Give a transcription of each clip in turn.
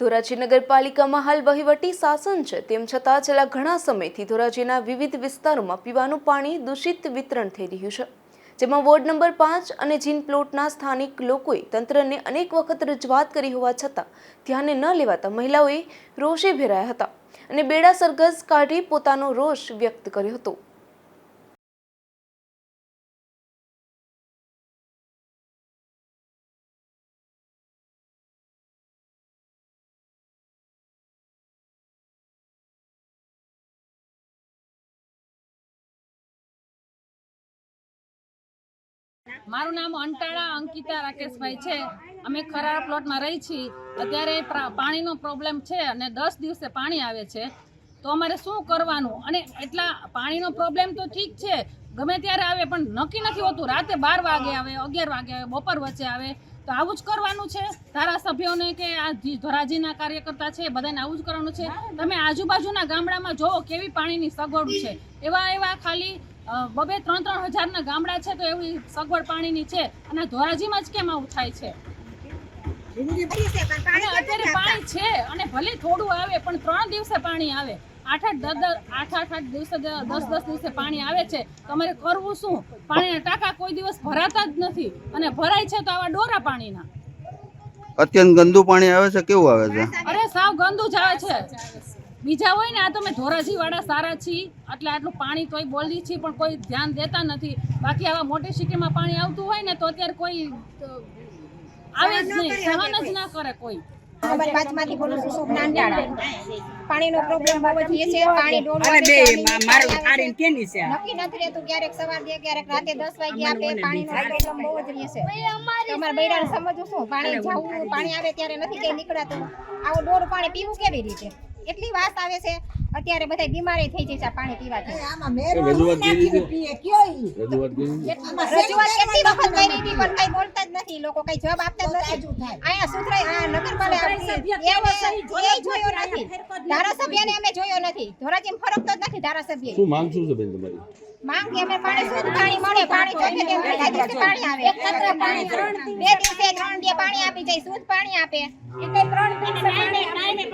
ધોરાજી નગરપાલિકામાં હાલ વહીવટી શાસન છે. તેમ છતાં છેલ્લા ઘણા સમયથી ધોરાજીના વિવિધ વિસ્તારોમાં પીવાનું પાણી દૂષિત વિતરણ થઈ રહ્યું છે. જેમાં વોર્ડ નંબર પાંચ અને જીન પ્લોટના સ્થાનિક લોકોએ તંત્રને અનેક વખત રજૂઆત કરી હોવા છતાં ધ્યાને ન લેવાતા મહિલાઓએ રોષે ભેરાયા હતા અને બેડા સરઘસ કાઢી પોતાનો રોષ વ્યક્ત કર્યો હતો. મારું નામ અંટાળા અંકિતા રાકેશભાઈ છે. અમે ખરા પ્લોટમાં રહી છીએ અત્યારે પાણીનો પ્રોબ્લેમ છે અને દસ દિવસે પાણી આવે છે. તો અમારે શું કરવાનું? અને એટલા પાણીનો પ્રોબ્લેમ તો ઠીક છે. ગમે ત્યારે આવે પણ નક્કી નથી હોતું. રાતે બાર વાગે આવે, અગિયાર વાગે આવે, બપોર વચ્ચે આવે. તો આવું જ કરવાનું છે. ધારાસભ્યોને કે આ ધોરાજીના કાર્યકર્તા છે બધાને આવું જ કરવાનું છે. તમે આજુબાજુના ગામડામાં જોવો કેવી પાણીની સગવડ છે. એવા એવા ખાલી બબે ત્રણ ત્રણ હજારના ગામડા છે તો એવી સગવડ પાણીની છે. અને ધોરાજીમાં જ કેમ આવું થાય છે? અત્યારે પાણી છે અને ભલે થોડું આવે પણ ત્રણ દિવસે પાણી આવે. આઠ આઠ દસ દસ આઠ આઠ આઠ દિવસે દસ દસ દિવસે પાણી આવે છે. તો અમારે કરવું શું? પાણીના ટાંકા કોઈ દિવસ ભરાતા જ નથી. અને ભરાય છે તો આવા ડોરા પાણીના. અત્યંત ગંદુ પાણી આવે છે કેવું આવે છે? અરે સાવ ગંદુ જ આવે છે. બીજા હોય ને આ તમે ધોરાજી વાળા સારા છીએ. એટલે આટલું પાણી તોય બોલી છીએ પણ કોઈ ધ્યાન દેતા નથી. બાકી આવા મોટી સિટીમાં પાણી આવતું હોય ને તો અત્યારે કોઈ આવે જ નહીં. સહન જ ના કરે કોઈ. નંબર પાંચમાંથી બોલું છું શુભ નાંદાળા પાણીનો પ્રોબ્લેમ બહુ જ છે પાણી ડોલ અને બે મારું પાણી કેની છે નક્કી નથી રહેતું ક્યારેક સવાર દે ક્યારેક રાતે દસ વાગે આપે પાણીનો પ્રોબ્લેમ બહુ જ રહે છે. તમારે બૈરાને સમજવું શું? પાણી જાવું પાણી આવે ત્યારે નથી કઈ નીકળાતું. આવું ડોર પાણી પીવું કેવી રીતે? એટલી વાસ આવે છે? અત્યારે બધા બીમારી થઈ જાય છે પાણી પીવાથી. રજૂઆત કેટલી વખત કરી હતી પણ કઈ બોલતા જ નથી. લોકો કઈ જવાબ આપતા જ નથી. અહીંયા સુધરાય આ નગરપાલિકા જોયો નથી ધારાસભ્યને અમે જોયો નથી. ધોરાજીમાં ફરકતો જ નથી ધારાસભ્ય શું માંગ શું છે બેન તમારી? માંગ કે અમે પાણી શુદ્ધ પાણી મળે પાણી જોઈએ દિવસે પાણી આવે. એક પાણી બે દિવસે ત્રણ દિવસે પાણી આપી જાય શુદ્ધ પાણી આપે. એટલે ત્રણ દિવસે પાણી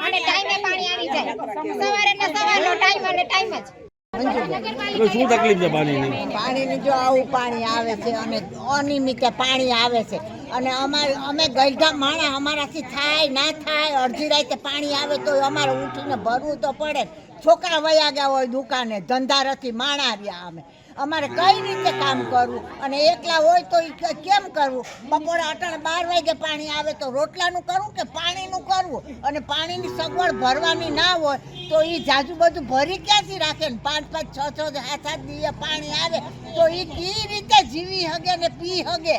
અને ટાઈમે પાણી આવી જાય સવારે ને સવારનો ટાઈમ અને ટાઈમ જ. એટલે શું તકલીફ છે પાણીની? પાણીની જો આવું પાણી આવે છે અને અનિયમિત પાણી આવે છે અને અમારે અમે ગઈઢા માણા અમારાથી થાય ના થાય અડધી રાતે પાણી આવે તો અમારે ઉઠીને ભરવું તો પડે. છોકરા વયા ગયા હોય દુકાને ધંધારથી માણા રહ્યા અમે. અમારે કઈ રીતે કામ કરવું? અને એકલા હોય તો કેમ કરવું? બપોરે અટાણે બાર વાગે પાણી આવે તો રોટલાનું કરવું કે પાણીનું કરવું અને પાણીની સગવડ ભરવાની ના હોય તો એ જાજુ બધું ભરી ક્યાંથી રાખે? ને પાંચ પાંચ, છ છ, સાત સાત દિવસ પાણી આવે તો એ કઈ રીતે જીવી હગે ને પી હગે?